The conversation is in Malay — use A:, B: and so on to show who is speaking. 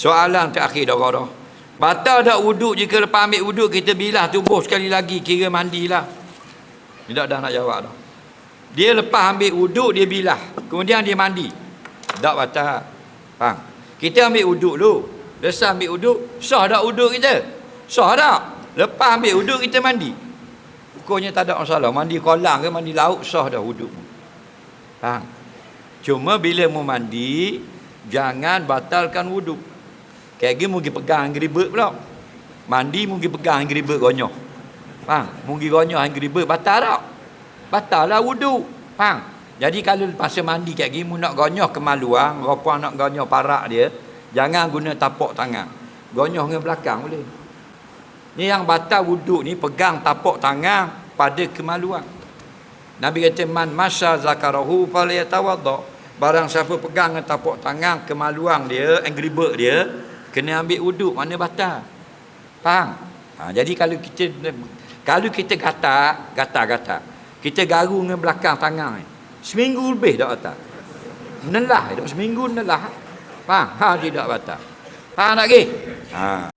A: Soalan terakhir dah dah. Batal dak wuduk jika lepas ambil wuduk kita bilah tubuh sekali lagi kira mandilah. Tidak dah nak jawab dah. Dia lepas ambil wuduk dia bilah. Kemudian dia mandi. Tak batal. Faham? Kita ambil wuduk dulu. Lepas ambil wuduk, sah tak wuduk kita? Sah tak? Lepas ambil wuduk kita mandi. Hukumnya tak ada masalah. Mandi kolam ke mandi laut sah dah wuduk. Faham? Cuma bila mau mandi, jangan batalkan wuduk. Gini mungkin pegang geribet pula. Mandi mungkin pegang geribet gonyoh. Faham? Mungkin gonyoh geribet batal tak? Batal lah wuduk. Faham? Jadi kalau masa mandi kayak gini, nak gonyoh kemaluan, rupa nak gonyoh parak dia, jangan guna tapak tangan. Gonyoh dengan belakang boleh. Ni yang batal wuduk ni pegang tapak tangan pada kemaluan. Nabi kata man masa zakarahu falyatawadda. Barang siapa pegang dengan tapak tangan kemaluan dia, angry bird dia, kena ambil wuduk mana batal. Faham? Ha, jadi kalau kita kalau kita gatal, gatal-gatal. Kita garu dengan belakang tangan ni. Seminggu lebih tak batal. Nelah, tak seminggu nelah. Faham? Ha tidak batal. Faham tak lagi? Ha.